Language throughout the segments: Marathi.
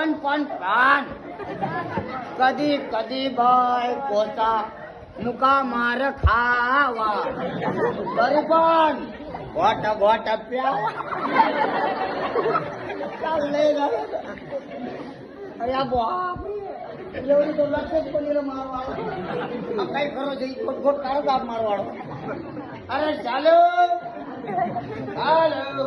પણ પણ પાન કદી કદી ભાઈ પોતા મુકા માર ખાવા. બરપણ ગોટ ગોટ પ્યા લઈ અરે બાપ એવું તો લક્ષ જ પડી મારવાળો અરે ચાલો ચાલો.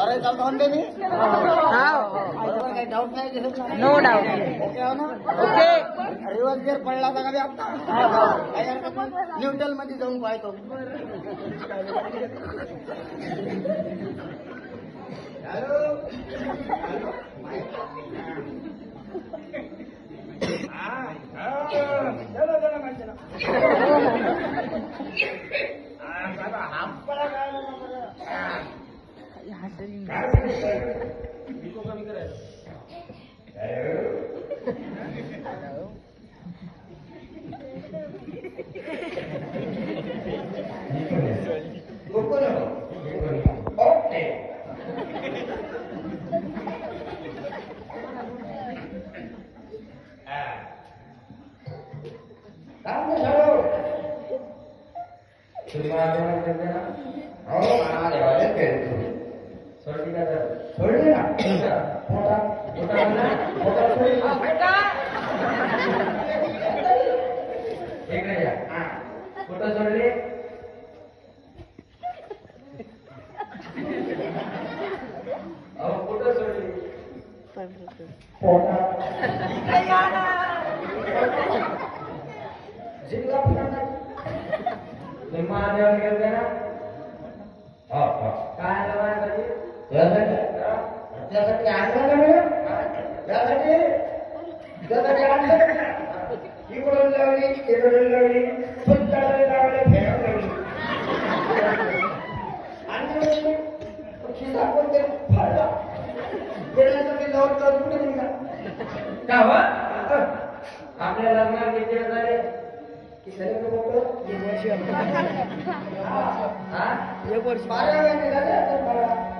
चालतो म्हणते मी. बरोबर काही डाऊट नाही नो डाऊट ओके हो ना? ओके. रिवर्स गिअर पडला का बे आता? न्यूट्रलमध्ये जाऊन पाहतो. चलिए इनको कमी Terima kasih. Oh, ada banyak kan? कुठं सोडली? अहो कुठं सोडली? जिल्हा महादेवाला गेलते ना. हो हो. काय लावायसाठी त्यासाठी आणलं ना? त्यासाठी त्यासाठी आणलं इकडून लावली इकडून लावली सुद्धाला लावले फेकून लावली. आणि खिसा फाडला? गेल्यासाठी कुठे निघा का हो? आपल्या लग्नात किती झाले? की सगळे लोक एक वर्ष. हा. एक वर्ष. बारा महिने झाले असेल बारा.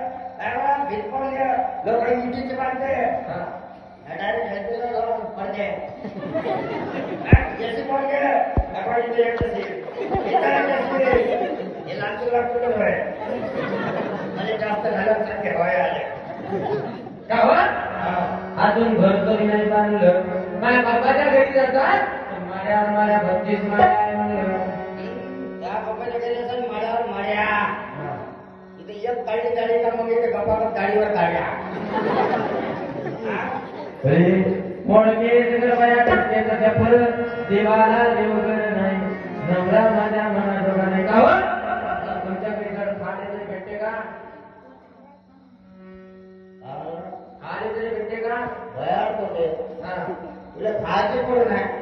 बांधते जसे हे. होय म्हणजे जास्त होय आले. का हो? अजून घर तरी नाही बांधलं? माझ्या बाबाच्या घरी जातात माड्या माड्या बत्तीस माड्या गाडीवर मोडके देवाला देवघर नाही. नवरा माझ्या मनाजोगा नाही. का हो? तुमच्याकडे जर भेटते का? तरी भेटते का? भयाड होते तुला खायचे पडू नाही.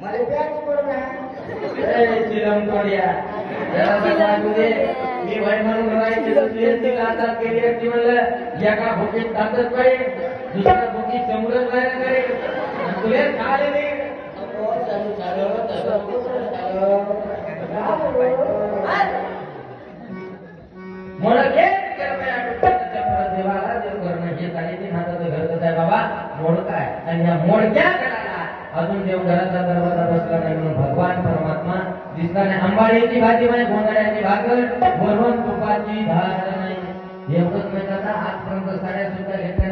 मला प्यायचे पडू नाही चिलम मी भाई म्हणून राहायची दुसरी हातात केली असती म्हणलं एका भुकीत पाहिजे दुसऱ्या भुकीत समोरच तुले नाही देवाला देव करणं हे हाताचं आहे बाबा मोडक आहे. आणि ह्या मोडक्या अजून देव घराचा दरवाजा बसला नाही म्हणून भगवान परमात्मा दिसला नाही अंबाडीची भाजी म्हणजे गोंधळ्याची भाकर वरून तुपाची धार नाही. एवढंच माहीत आता आजपर्यंत साड्या सुद्धा घेतल्या